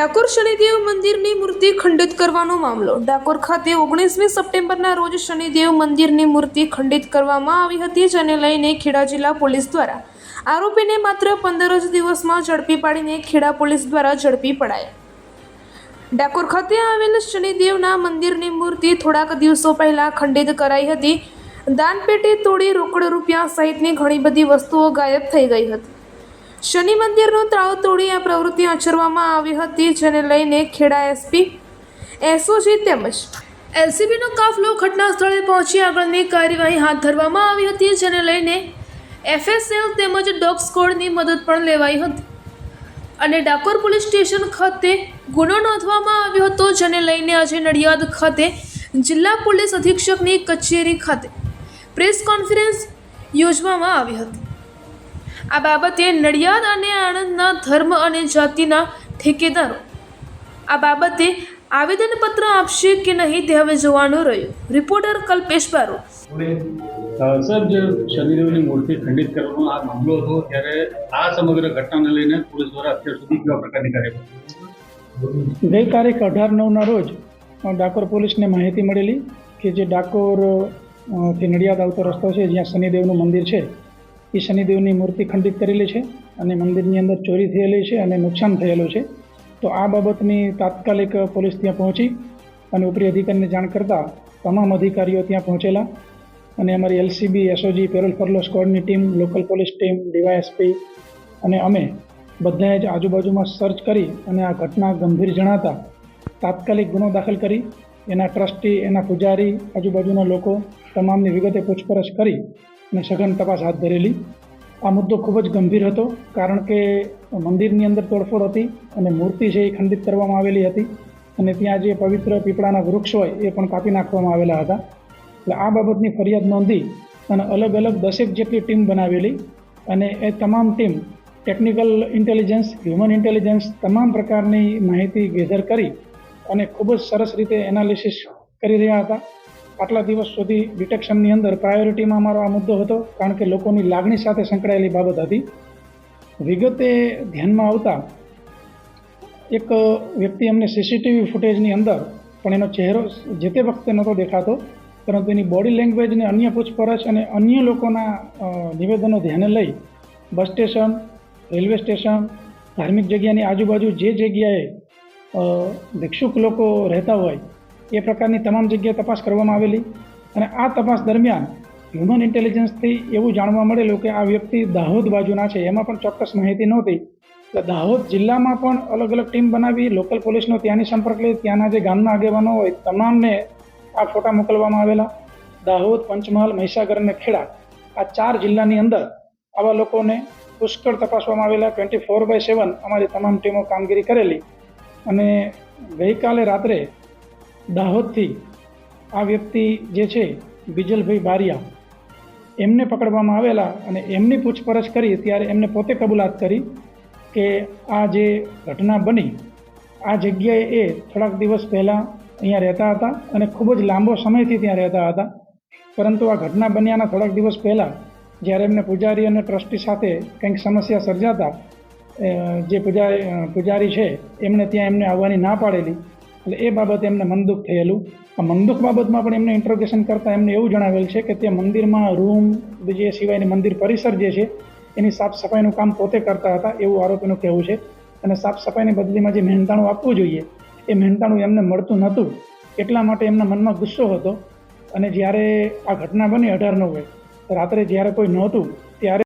ડાકોર શનિદેવ મંદિરની મૂર્તિ ખંડિત કરવાનો મામલો. ડાકોર ખાતે ઓગણીસમી સપ્ટેમ્બરના રોજ શનિદેવ મંદિરની મૂર્તિ ખંડિત કરવામાં આવી હતી, જેને લઈને ખેડા જિલ્લા પોલીસ દ્વારા આરોપીને માત્ર પંદર જ દિવસમાં ઝડપી પાડીને ખેડા પોલીસ દ્વારા ઝડપી પડાયા. ડાકોર ખાતે આવેલ શનિદેવના મંદિરની મૂર્તિ થોડાક દિવસો પહેલાં ખંડિત કરાઈ હતી. દાનપેટી તોડી રોકડ રૂપિયા સહિતની ઘણી બધી વસ્તુઓ ગાયબ થઈ ગઈ હતી. શનિ મંદિરનો ત્રાવ તોડી આ પ્રવૃત્તિ આચરવામાં આવી હતી, જેને લઈને ખેડા એસપી એસઓજી તેમજ એલસીબીનો કાફલો ઘટના સ્થળે પહોંચી આગળની કાર્યવાહી હાથ ધરવામાં આવી હતી, જેને લઈને એફએસએલ તેમજ ડોગ સ્કોડની મદદ પણ લેવાઈ હતી. અને ડાકોર પોલીસ સ્ટેશન ખાતે ગુનો નોંધવામાં આવ્યો હતો, જેને લઈને આજે નડિયાદ ખાતે જિલ્લા પોલીસ અધિક્ષકની કચેરી ખાતે પ્રેસ કોન્ફરન્સ યોજવામાં આવી હતી. આ બાબતે નડિયાદ અને આણંદના ધર્મ અને જાતિના ઠેકેદારો આ બાબતે આવેદનપત્ર આપશે કે નહીં તે હવે જોવાનું રહ્યું. રિપોર્ટર કલ્પેશ બારો. સર જે શનિદેવની મૂર્તિ ખંડિત કરવાનો આ મામલો હતો ત્યારે આ સમગ્ર ઘટનાને લઈને પોલીસ દ્વારા અત્યાર સુધી કેવા પ્રકારની કાર્યવાહી? ગઈ તારીખ અઢાર નવના રોજ ડાકોર પોલીસને માહિતી મળેલી કે જે ડાકોરથી નડિયાદ આવતો રસ્તો છે જ્યાં શનિદેવનું મંદિર છે એ શનિદેવની મૂર્તિ ખંડિત કરેલી છે અને મંદિરની અંદર ચોરી થયેલી છે અને નુકસાન થયેલું છે. તો આ બાબતની તાત્કાલિક પોલીસ ત્યાં પહોંચી અને ઉપરી અધિકારીને જાણ કરતાં તમામ અધિકારીઓ ત્યાં પહોંચેલા અને અમારી LCB, SOG, parole furlough સ્કોડની team, local police team, DYSP અને અમે બધાએ જ આજુબાજુમાં સર્ચ કરી અને આ ઘટના ગંભીર જણાતા તાત્કાલિક ગુનો દાખલ કરી. એના ટ્રસ્ટી, એના પૂજારી, આજુબાજુના લોકો તમામની વિગતે પૂછપરછ કરી અને સઘન તપાસ હાથ ધરેલી. આ મુદ્દો ખૂબ જ ગંભીર હતો, કારણ કે મંદિરની અંદર તોડફોડ હતી અને મૂર્તિ છે એ ખંડિત કરવામાં આવેલી હતી અને ત્યાં જે પવિત્ર પીપળાના વૃક્ષ હોય એ પણ કાપી નાખવામાં આવેલા હતા. એટલે આ બાબતની ફરિયાદ નોંધી અને અલગ અલગ દસેક જેટલી ટીમ બનાવેલી અને એ તમામ team technical intelligence, human intelligence તમામ પ્રકારની માહિતી ગેધર કરી અને ખૂબ જ સરસ રીતે એનાલિસિસ કરી રહ્યા હતા. આટલા દિવસ સુધી ડિટેક્શનની અંદર પ્રાયોરિટીમાં અમારો આ મુદ્દો હતો, કારણ કે લોકોની લાગણી સાથે સંકળાયેલી બાબત હતી. વિગતે ધ્યાનમાં આવતા એક વ્યક્તિ અમને સીસીટીવી ફૂટેજની અંદર, પણ એનો ચહેરો જે તે વખતે નહોતો દેખાતો, પરંતુ એની બોડી લેંગ્વેજ અને અન્ય પૂછપરછ અને અન્ય લોકોના નિવેદનો ધ્યાને લઈ બસ સ્ટેશન, રેલવે સ્ટેશન, ધાર્મિક જગ્યાની આજુબાજુ જે જગ્યાએ ભિક્ષુક લોકો રહેતા હોય એ પ્રકારની તમામ જગ્યાએ તપાસ કરવામાં આવેલી અને આ તપાસ દરમિયાન હ્યુમન ઇન્ટેલિજન્સથી એવું જાણવા મળેલું કે આ વ્યક્તિ દાહોદ બાજુના છે. એમાં પણ ચોક્કસ માહિતી નહોતી. એટલે દાહોદ જિલ્લામાં પણ અલગ અલગ ટીમ બનાવી, લોકલ પોલીસનો ત્યાંની સંપર્ક લઈ, ત્યાંના જે ગામના આગેવાનો હોય, તમામને આ ફોટા મોકલવામાં આવેલા. દાહોદ, પંચમહાલ, મહીસાગર અને ખેડા આ ચાર જિલ્લાની અંદર આવા લોકોને પુષ્કળ તપાસવામાં આવેલા. ટ્વેન્ટી ફોર બાય સેવન અમારી તમામ ટીમો કામગીરી કરેલી અને ગઈકાલે રાત્રે દાહોદથી આ વ્યક્તિ જે છે, બિજલભાઈ બારિયા, એમને પકડવામાં આવેલા અને એમની પૂછપરછ કરી ત્યારે એમને પોતે કબૂલાત કરી કે આ જે ઘટના બની, આ જગ્યાએ એ થોડાક દિવસ પહેલાં અહીંયા રહેતા હતા અને ખૂબ જ લાંબો સમયથી ત્યાં રહેતા હતા. પરંતુ આ ઘટના બન્યાના થોડાક દિવસ પહેલાં જ્યારે એમને પૂજારી અને ટ્રસ્ટી સાથે કંઈક સમસ્યા સર્જાતા જે પૂજારી પૂજારી છે એમણે ત્યાં એમને આવવાની ના પાડેલી. એટલે એ બાબતે એમને મનદુખ થયેલું. આ મનદુખ બાબતમાં પણ એમને ઇન્ટ્રોગેશન કરતાં એમને એવું જણાવેલ છે કે તે મંદિરમાં રૂમ જે સિવાયની મંદિર પરિસર જે છે, એની સાફ સફાઈનું કામ પોતે કરતા હતા એવું આરોપીનું કહેવું છે. અને સાફ સફાઈની બદલીમાં જે મહેનતાણું આપવું જોઈએ, એ મહેનતાણું એમને મળતું નહોતું. એટલા માટે એમના મનમાં ગુસ્સો હતો. અને જ્યારે આ ઘટના બની અઢાર નવે, રાત્રે જ્યારે કોઈ નહોતું, ત્યારે